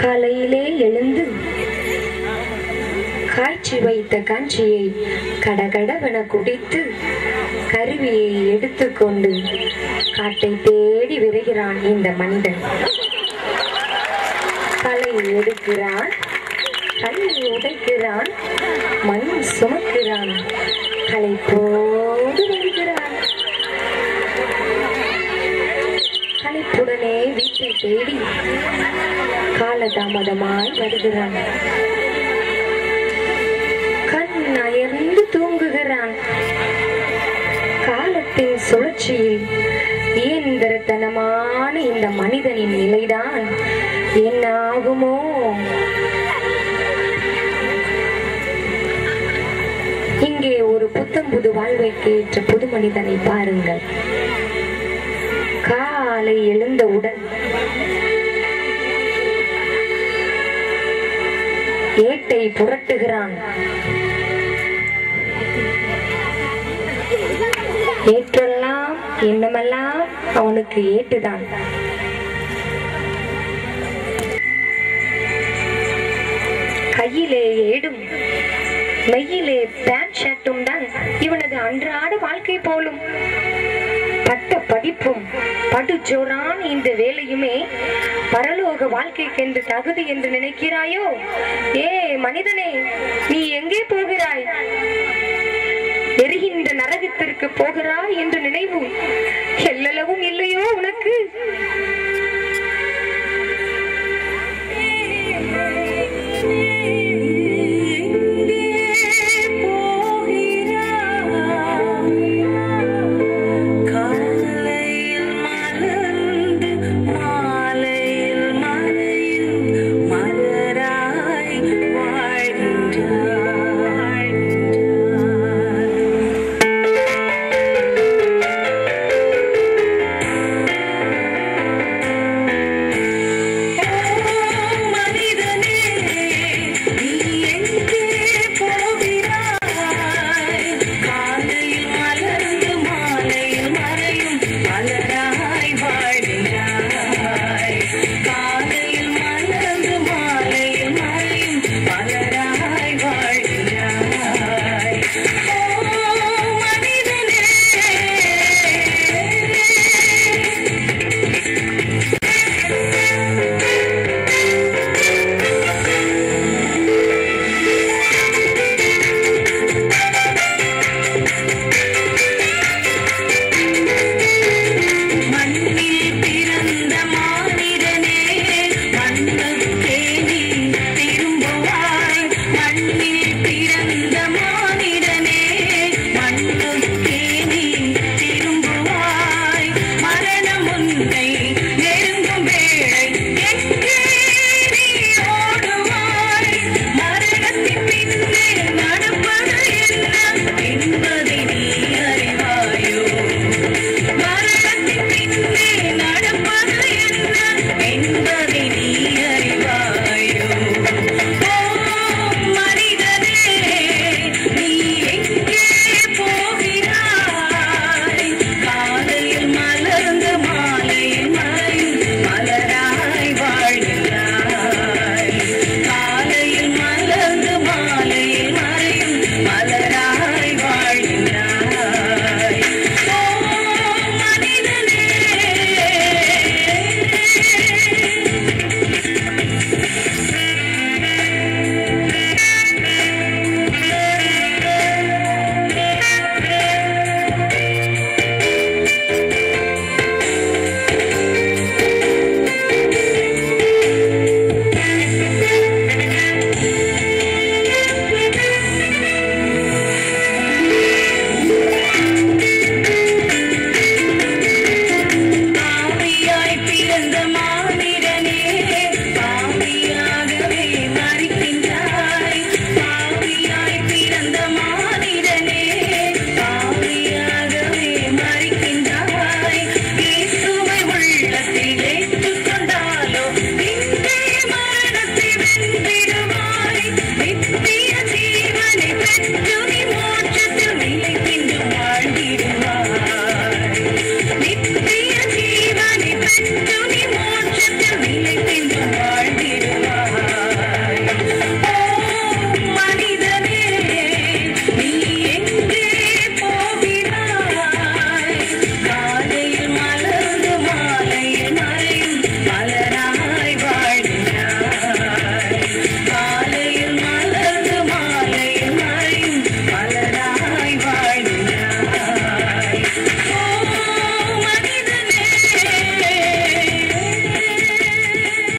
அதிகாலையிலே எழுந்து காய்ச்சி வைத்த காஞ்சியை கடகடவென குடித்து கருவியை எடுத்துக்கொண்டு காட்டை தேடி விரைகிறான் இந்த மனிதன். களை எடுக்கிறான் கல்லை உடைக்கிறான் மண் சுமக்கிறான் களை போடு வருகிறான் களைப்புடனே வீட்டை தேடி காலதாமதமாய் வருகிறான். கண் அயர்ந்து தூங்குகிறான். காலத்தின் சுழற்சியில் இயந்திரத்தனமான இந்த மனிதனின் நிலைதான் என்ன ஆகுமோ இங்கே ஒரு புத்தம் புது வாழ்வைக்கு ஏற்ற புது மனிதனை பாருங்கள். காலை எழுந்தவுடன் ஏட்டை புரட்டுகிறான். ஏற்றெல்லாம் என்னமெல்லாம் அவனுக்கு ஏட்டுதான். கையிலே ஏடும் மெய்யிலே பேண்ட் ஷர்ட்டும் தான் இவனது அன்றாட வாழ்க்கை போலும். பட்ட படிப்பும் படுஜோரான இந்த வேலையுமே பரலோக வாழ்க்கைக்கு என்று தகுதி என்று நினைக்கிறாயோ? ஏ மனிதனே நீ எங்கே போகிறாய்? எரிகின்ற நரகத்திற்கு போகிறாய் என்ற நினைவு. எல்லளவும் இல்லையோ உனக்கு? my Yeah.